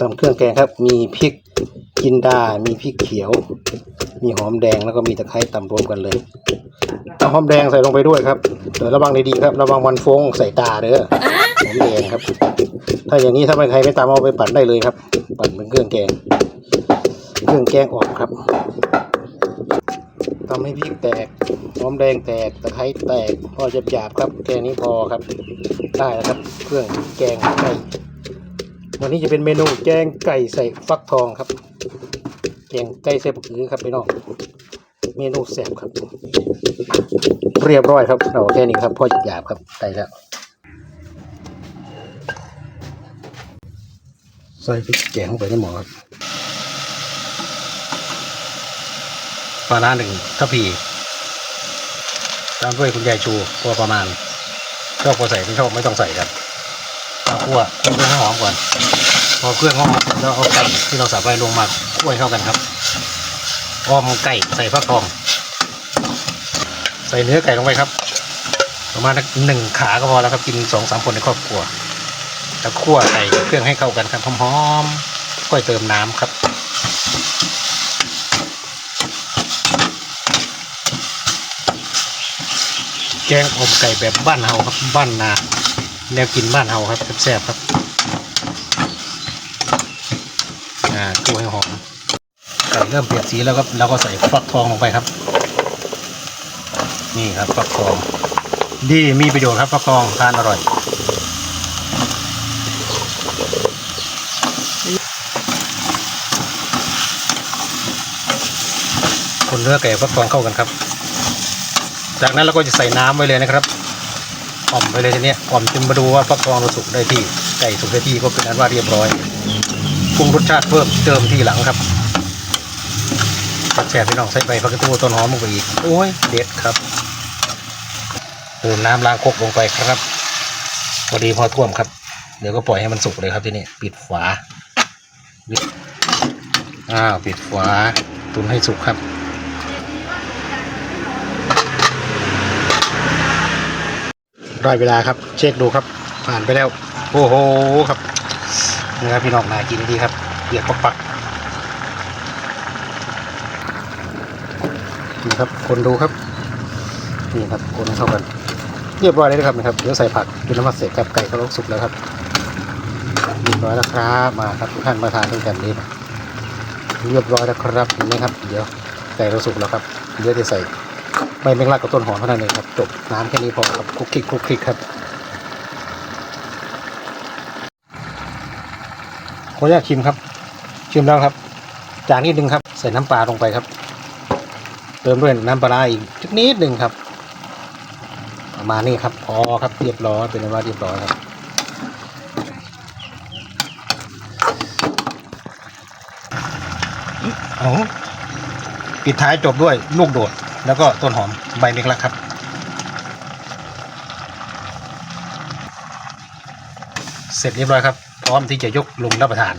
ทำเครื่องแกงครับ มีพริกจินดา มีพริกเขียว มีหอมแดงแล้วก็มีตะไคร้ตำรวมกันเลยเอาหอมแดงใส่ลงไปด้วยครับเดี๋ยวระวังดีๆครับ ระวังวันฟงใส่ตาเด้อหอมแดงครับ ถ้าอย่างนี้ถ้าไม่ใครไม่ตามเอาไปปั่นได้เลยครับ ปั่นเป็นเครื่องแกง เครื่องแกงออกครับทำให้พริกแตกหอมแดงแตกตะไคร้แตกพอหยาบๆครับ แค่นี้พอครับ ได้แล้วครับ เครื่องแกงไก่ วันนี้จะเป็นเมนูแกงไก่ใส่ฟักทองครับ แกงไก่ใส่ผักคือครับพี่น้อง เมนูแซ่บครับ เรียบร้อยครับเราแค่นี้ครับพ่อหยาบครับได้แล้ว ใส่พริกแกงลงไปในหม้อครับปลาร้าหนึ่งทัพพีตามด้วยคุณยายชูพอประมาณชอบพอใส่ไม่ชอบไม่ต้องใส่ครับาคั่วคั่วให้หอมก่อน พอเครื่องหอมแล้วเอาไก่ที่เราสับไว้ลงมาคั่วให้เข้ากันครับอ้อมไก่ใส่ฟักทอง ใส่เนื้อไก่ลงไปครับ ประมาณหนึ่งขาก็พอแล้วครับกินสองสามคนในครอบครัวแล้วคั่วใส่เครื่องให้เข้ากันครับหอมๆค่อยเติมน้ำครับแกงอบไก่แบบบ้านเฮาครับบ้านนา แนวกินบ้านเฮาครับแซ่บครับอ่าคั่วให้หอมไก่เริ่มเปลี่ยนสีแล้วครับเราก็ใส่ฟักทองลงไปครับ นี่ครับฟักทอง ดีมีประโยชน์ครับฟักทองทานอร่อยคนเนื้อไก่ฟักทองเข้ากันครับ จากนั้นเราก็จะใส่น้ำไว้เลยนะครับ อ่อมไปเลยทีเนี้ยอ่อมจนมาดูว่าฟักทองเราสุกได้ที่ไก่สุกได้ที่ก็เป็นอันว่าเรียบร้อยปรุงรสชาติเพิ่มเติมที่หลังครับผักแฉพี่น้องใส่ใบผักกระตูต้นหอมลงไปอีกโอ้ยเด็ดครับเติมน้ำล้างคกลงไปครับพอดีพอท่วมครับ เดี๋ยวก็ปล่อยให้มันสุกเลยครับทีนี้ปิดฝาอ้าวปิดฝาตุนให้สุกครับ ได้เวลาครับ เช็คดูครับ ผ่านไปแล้ว โอ้โหครับเนื้อพี่น้องนากินดีครับเปียกปักๆนี่ครับคนดูครับนี่ครับคนเข้ากัน เรียบร้อยเลยนะครับนะครับเดี๋ยวใส่ผักเป็นน้ำมันเสร็จครับไก่ก็ลกสุกแล้วครับเรียบร้อยแล้วครับมาครับทุกท่านมาทานด้วยกันนี้เรียบร้อยแล้วครับนไหมครับ เดี๋ยวไก่เราสุกแล้วครับเดี๋ยวจะใส่ ใบแมงลักกับต้นหอมเท่านั้นเองครับจบน้ำแค่นี้พอครับคลุกคลิกคลุกคลิกครับขออนุญาตชิมครับ ชิมแล้วครับ จานนิดนึงครับ ใส่น้ำปลาลงไปครับ เติมด้วยน้ำปลาอีกสักนิดหนึ่งครับประมาณนี้ครับพอครับเรียบร้อยเป็นว่าเรียบร้อยครับเอปิดท้ายจบด้วยลูกโดด แล้วก็ต้นหอมใบเมกลักครับ เสร็จเรียบร้อยครับ พร้อมที่จะยกลงรับประทาน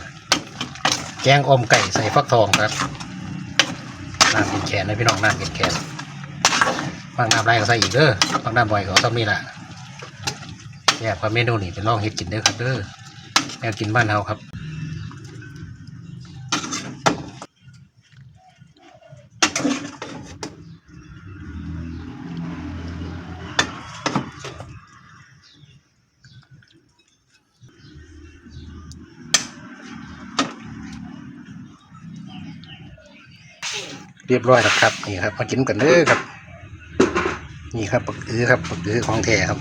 แกงอมไก่ใส่ฟักทองครับน้ำกินแขนนะพี่น้องน้ำกินแขนบางน้ำไรก็ใส่อีกเด้อบางน้ำบ่อยก็ต้องมีละแยกความเมนูนี่เป็นลองเฮ็ดกินเด้อครับเด้อแนวกินบ้านเฮาครับ เรียบร้อยแล้วครับนี่ครับมากินกันเด้อครับ นี่ครับปักอื้อครับปักอื้อของแท้ครับ